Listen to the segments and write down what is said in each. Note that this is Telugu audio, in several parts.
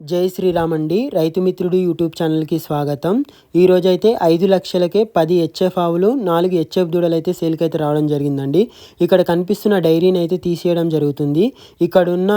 జై శ్రీరామ్ అండి. రైతు మిత్రుడు యూట్యూబ్ ఛానల్కి స్వాగతం. ఈరోజైతే ఐదు లక్షలకే పది హెచ్ఎఫ్ ఆవులు నాలుగు హెచ్ఎఫ్ దూడలు అయితే సేల్కి అయితే రావడం జరిగిందండి. ఇక్కడ కనిపిస్తున్న డైరీని అయితే తీసేయడం జరుగుతుంది. ఇక్కడ ఉన్న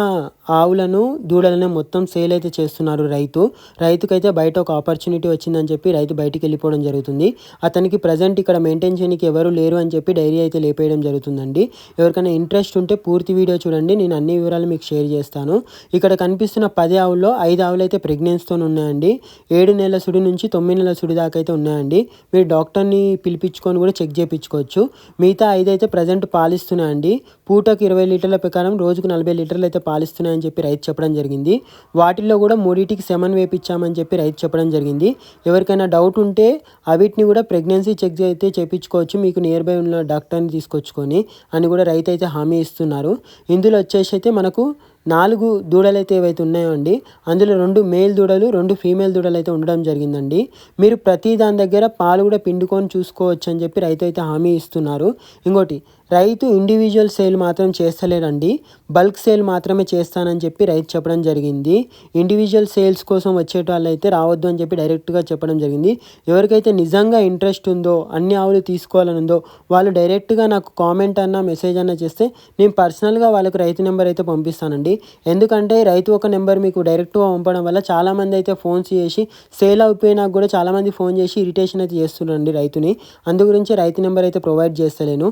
ఆవులను దూడలను మొత్తం సేల్ అయితే చేస్తున్నారు రైతు. రైతుకైతే బయట ఒక ఆపర్చునిటీ వచ్చిందని చెప్పి రైతు బయటికి వెళ్ళిపోవడం జరుగుతుంది. అతనికి ప్రజెంట్ ఇక్కడ మెయింటైన్ చేయడానికి ఎవరు లేరు అని చెప్పి డైరీ అయితే లేపేయడం జరుగుతుందండి. ఎవరికైనా ఇంట్రెస్ట్ ఉంటే పూర్తి వీడియో చూడండి. నేను అన్ని వివరాలు మీకు షేర్ చేస్తాను. ఇక్కడ కనిపిస్తున్న పది ఆవుల్లో ఐదు ఆవులు అయితే ప్రెగ్నెన్సీతో ఉన్నాయండి. ఏడు నెలల సుడి నుంచి తొమ్మిది నెలల సుడి దాకా అయితే ఉన్నాయండి. మీరు డాక్టర్ని పిలిపించుకొని కూడా చెక్ చేయించుకోవచ్చు. మిగతా ఐదు అయితే ప్రజెంట్ పాలిస్తున్నాయండి. పూటకు ఇరవై లీటర్ల ప్రకారం రోజుకు నలభై లీటర్లు అయితే పాలిస్తున్నాయని చెప్పి రైతు చెప్పడం జరిగింది. వాటిల్లో కూడా మూడింటికి సెమన్ వేపించామని చెప్పి రైతు చెప్పడం జరిగింది. ఎవరికైనా డౌట్ ఉంటే అవిటిని కూడా ప్రెగ్నెన్సీ చెక్ అయితే చేయించుకోవచ్చు మీకు నియర్ బై ఉన్న డాక్టర్ని తీసుకొచ్చుకొని అని కూడా రైతు అయితే హామీ ఇస్తున్నారు. ఇందులో వచ్చేసి అయితే మనకు నాలుగు దూడలు అయితే ఏవైతే ఉన్నాయో అండి అందులో రెండు మేల్ దూడలు రెండు ఫీమేల్ దూడలు అయితే ఉండడం జరిగిందండి. మీరు ప్రతి దాని దగ్గర పాలు కూడా పిండుకొని చూసుకోవచ్చు అని చెప్పి రైతు అయితే హామీ ఇస్తున్నారు. ఇంకోటి రైతు ఇండివిజువల్ సేల్ మాత్రం చేస్తలేడండి. బల్క్ సేల్ మాత్రమే చేస్తానని చెప్పి రైతు చెప్పడం జరిగింది. ఇండివిజువల్ సేల్స్ కోసం వచ్చేట అయితే రావద్దు అని చెప్పి డైరెక్ట్గా చెప్పడం జరిగింది. ఎవరికైతే నిజంగా ఇంట్రెస్ట్ ఉందో అన్ని ఆవులు తీసుకోవాలని ఉందో వాళ్ళు డైరెక్ట్గా నాకు కామెంట్ అన్న మెసేజ్ అన్న చేస్తే నేను పర్సనల్గా వాళ్ళకు రైతు నెంబర్ అయితే పంపిస్తానండి. ఎందుకంటే రైతు ఒక నెంబర్ మీకు డైరెక్ట్గా పంపడం వల్ల చాలామంది అయితే ఫోన్స్ చేసి సేల్ అయిపోయినా కూడా చాలామంది ఫోన్ చేసి ఇరిటేషన్ అయితే చేస్తున్నారండి రైతుని. అందు గురించి రైతు నెంబర్ అయితే ప్రొవైడ్ చేస్తలేను.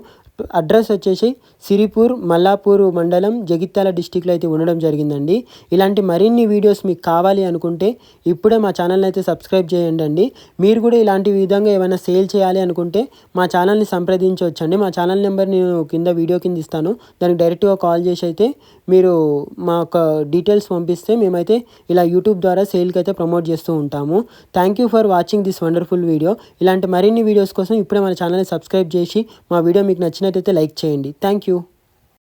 అడ్రస్ వచ్చేసి సిరిపూర్ మల్లాపూర్ మండలం జగిత్యాల డిస్టిక్లో అయితే ఉండడం జరిగిందండి. ఇలాంటి మరిన్ని వీడియోస్ మీకు కావాలి అనుకుంటే ఇప్పుడే మా ఛానల్ని అయితే సబ్స్క్రైబ్ చేయండి అండి. మీరు కూడా ఇలాంటి విధంగా ఏమైనా సేల్ చేయాలి అనుకుంటే మా ఛానల్ని సంప్రదించవచ్చండి. మా ఛానల్ నెంబర్ నేను కింద వీడియో కింద ఇస్తాను. దానికి డైరెక్ట్గా కాల్ చేసి అయితే మీరు మా యొక్క డీటెయిల్స్ పంపిస్తే మేమైతే ఇలా యూట్యూబ్ ద్వారా సేల్కి అయితే ప్రమోట్ చేస్తూ ఉంటాము. Thank you for watching this wonderful video ఇలాంటి మరిన్ని వీడియోస్ కోసం ఇప్పుడే మన ఛానల్ని సబ్స్క్రైబ్ చేసి మా వీడియో మీకు నచ్చిన నచ్చినట్టయితే లైక్ చేయండి. Thank you.